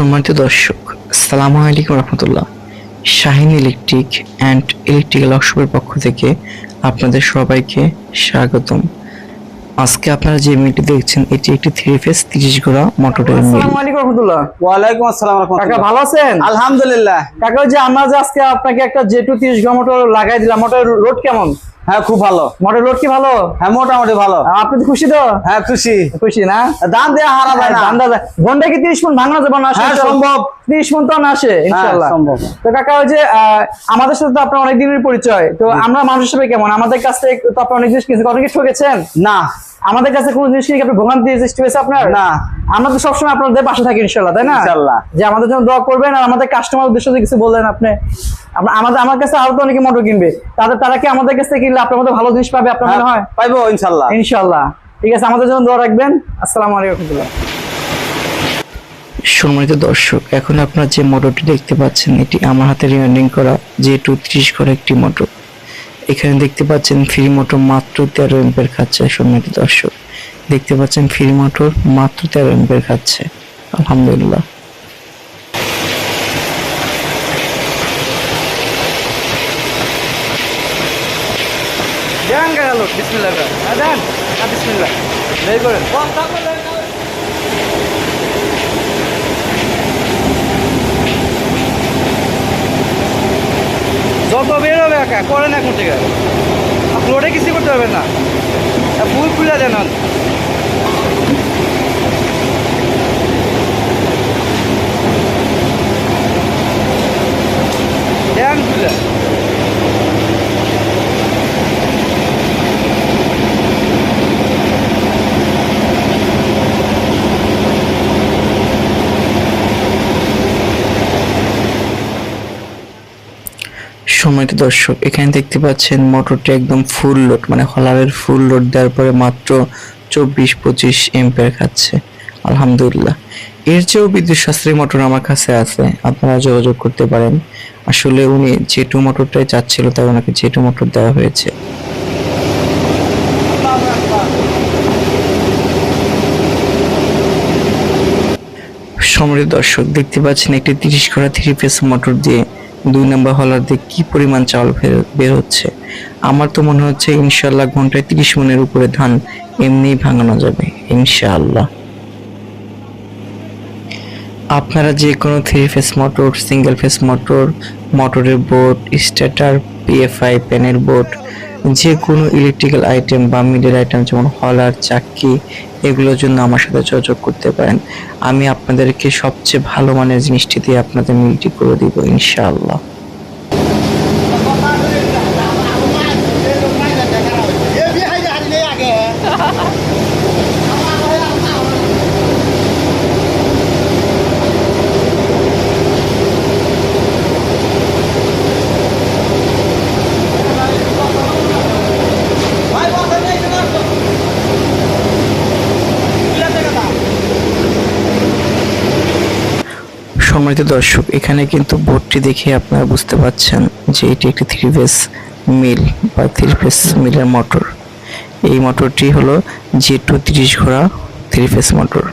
সম্মানিত দর্শক আসসালামু আলাইকুম রহমতুল্লাহ। শাহিন ইলেকট্রিক অ্যান্ড ইলেকট্রিক্যাল ওয়ার্কশপের পক্ষ থেকে আপনাদের সবাইকে স্বাগতম। আজকে আপনারা যে মিলটি দেখছেন এটি একটি থ্রি ফেস তিরিশ ঘোড়া মোটরের মিল। আসসালামু আলাইকুম রহমতুল্লাহ। ওয়ালাইকুম আসসালাম কাকা ভালো আছেন? আলহামদুলিল্লাহ। কাকা যে আমরা যে আজকে আপনাকে একটা জে টু তিরিশ ঘর মোটর লাগাই দিলাম মোটর লোড কেমন? হ্যাঁ খুব ভালো। মোটর লোড কি ভালো? হ্যাঁ মোটামুটি ভালো। আপনি তো খুশি তো? হ্যাঁ খুশি। খুশি না? দাম দেওয়া হারা যায় না। দাম আন্দাজ ঘণ্টা কি তিরিশ ফোন ভাঙা যাবে না হ্যাঁ, সম্ভব। তিরিশ আসে ইনশাল্লাহ সম্ভব। তো কাকা ওই যে আমাদের সাথে তো আপনার অনেক দিনের পরিচয়। তো আমরা মানুষ হিসেবে কেমন? আমাদের কাছ থেকে তো অনেক জিনিস কিনছেন। অনেক ঠকেছেন না। আমাদের কাছে কোনো জিনিস কি আপনি ভোগান্তি সৃষ্টি হয়েছে আপনার? না। আমরা তো সবসময় আপনাদের পাশে থাকি ইনশাল্লাহ তাই না? ইনশাল্লাহ। যে আমাদের জন্য দোয়া করবেন আর আমাদের কাস্টমার উদ্দেশ্যে কিছু বললেন আপনি। আমাদের আমার কাছে আরও তো অনেকে মোটর কিনবে। তাদের তারা কি আমাদের কাছে কিনলে আপনার মধ্যে ভালো জিনিস পাবে আপনার মনে হয় হ্যাঁ, পাইবো ইনশাল্লাহ ইনশাল্লাহ ঠিক আছে আমাদের জন্য দোয়া রাখবেন। আসসালামু আলাইকুম। সম্মানিত দর্শক এখন আপনারা যে মোটরটি দেখতে পাচ্ছেন এটি আমার হাতে রিমাইন্ডিং করা যে টু ত্রিশ ঘোড়া একটি মোটর। এখানে দেখতে পাচ্ছেন ফ্রি মোটর মাত্র তেরো এম্পের খাচ্ছে সম্মানিত দর্শক। দেখতে পাচ্ছেন ফ্রি মোটর মাত্র তেরো এম্পের খাচ্ছে। আলহামদুলিল্লাহ। হ্যাঁ যত বের হবে একা, করেন এখন থেকে। ফ্লোরে কিছু করতে পারবেন না। ফুল খুলে দেন। খুলে সম্মানিত দর্শক, এখানে দেখতে পাচ্ছেন মোটরটি একদম ফুল লোড মানে হলারের ফুল লোড দেওয়ার পরে মাত্র চব্বিশ পঁচিশ এম্পেয়ার খাচ্ছে। আলহামদুলিল্লাহ। এর চেয়েও বিদ্যুৎ সাশ্রয়ী মোটর আমার কাছে আছে, আপনারা যোগাযোগ করতে পারেন। আসলে উনি জেটু মোটরটাই চাচ্ছিল, তাই ওনাকে জেটু মোটর দেওয়া হয়েছে। সম্মানিত দর্শক, দেখতে পাচ্ছেন একটি তিরিশ ঘোড়া থ্রি ফেস মোটর দিয়ে দুই নম্বর হলার দিয়ে কি পরিমাণ চাল বের হচ্ছে। আমার তো মনে হচ্ছে ইনশাল্লাহ ঘন্টায় তিরিশ মনের উপরে ধান এমনিই ভাঙানো যাবে, ইনশাআল্লাহ। আপনারা যে কোনো three phase motor single phase motor মোটরের বোর্ড স্টার্টার পিএফআই প্যানের বোর্ড যে কোনো ইলেকট্রিক্যাল আইটেম বা মিডের আইটেম যেমন হলার চাক্কি এগুলোর জন্য আমার সাথে যোগাযোগ করতে পারেন। আমি আপনাদেরকে সবচেয়ে ভালো মানের জিনিসটি দিয়ে আপনাদের মিলটি করে দিব, ইনশাআল্লাহ। সম্মানিত দর্শক এখানে কিন্তু বোর্ডটি দেখে আপনারা বুঝতে পাচ্ছেন যে এটি একটি থ্রি ফেস মিল বা থ্রি ফেস মিলের মোটর এই মোটরটি হলো জে টু তিরিশ ঘোড়া থ্রি ফেস মোটর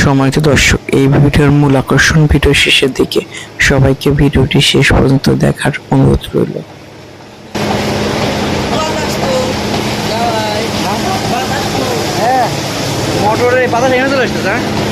সম্মানিত দর্শক এই ভিডিওর মূল আকর্ষণ ভিডিও শেষের দিকে সবাইকে ভিডিওটি শেষ পর্যন্ত দেখার অনুরোধ রইল। হ্যাঁ। মোটরের বাতাস এখানে চলে আসছে হ্যাঁ?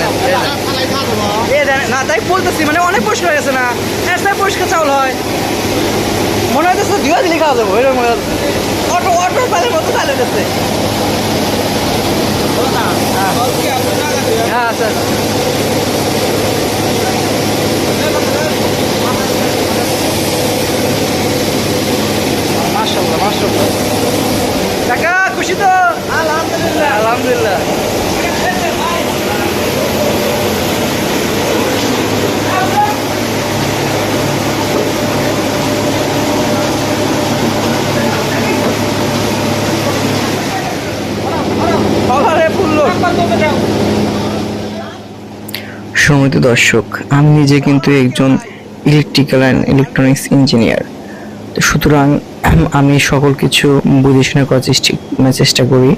এ না তাই বলতেছি মানে অনেক পরিষ্কার হয়ে গেছে না। এর তাই পরিষ্কার চাউল হয়। মনে হইতেছে দুয়া দিলে খাওয়া যাব এরকম মনে হচ্ছে। অটো অটো চালের মতো চালে যাচ্ছে হ্যাঁ। মাশাল্লাহ মাশাল্লাহ কাকা খুশি তো? আলহামদুলিল্লাহ। আলহামদুলিল্লাহ। সম্মানিত দর্শক, আমি নিজে কিন্তু একজন ইলেকট্রিক্যাল অ্যান্ড ইলেকট্রনিক্স ইঞ্জিনিয়ার সুতরাং আমি সকল কিছু বুঝে শুনে করার চেষ্টা মানে চেষ্টা করি।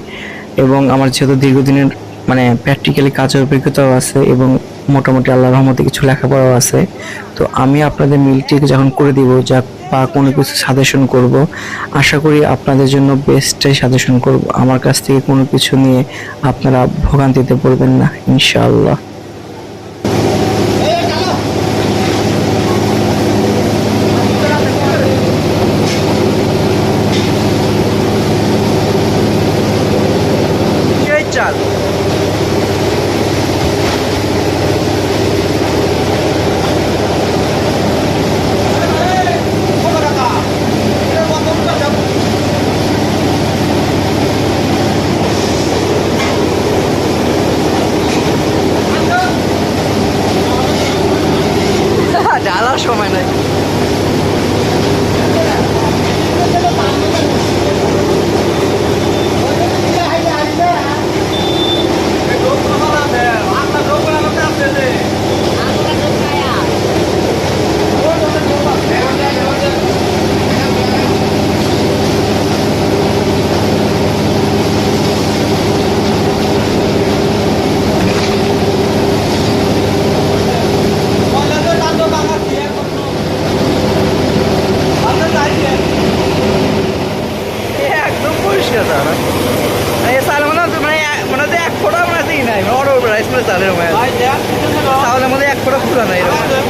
এবং আমার যেহেতু দীর্ঘদিনের মানে প্র্যাকটিক্যালি কাজের অভিজ্ঞতাও আছে এবং মোটামুটি আল্লাহ রহমতে কিছু লেখাপড়াও আছে। তো আমি আপনাদের মিলটি যখন করে দিব, যা বা কোনো কিছু সাজেশন করব, আশা করি আপনাদের জন্য বেস্টটাই সাজেশন করব। আমার কাছ থেকে কোনো কিছু নিয়ে আপনারা ভোগান্তিতে পড়বেন না, ইনশাআল্লাহ এই চাল ঢালার সময় নাই এ একদম পরিষ্কার চাল এই চাল মনে হচ্ছে মানে এক- মনে হচ্ছে এক ফোঁটা মনে হচ্ছে ই নাই অর্ডার উপরে রাইস মিলের চালের মনে হয় চাউলের মধ্যে এক ফোঁটা ফুলা নাই এরকম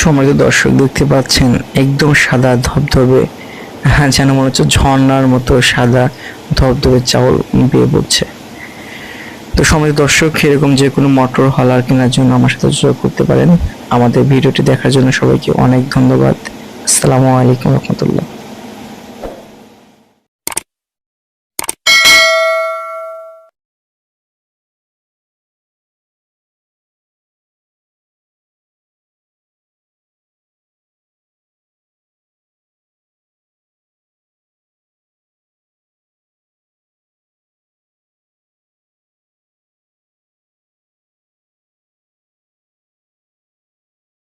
সম্মানিত দর্শক, দেখতে পাচ্ছেন একদম সাদা ধবধবে হ্যাঁ যেন মনে হচ্ছে ঝর্ণার মতো সাদা ধবধবে চাউল বেয়ে পড়ছে। তো সম্মানিত দর্শক, এরকম যে কোনো মোটর হলার কেনার জন্য আমার সাথে যোগাযোগ করতে পারেন। আমাদের ভিডিওটি দেখার জন্য সবাইকে অনেক ধন্যবাদ। আসসালামু আলাইকুম রহমতুল্লাহ।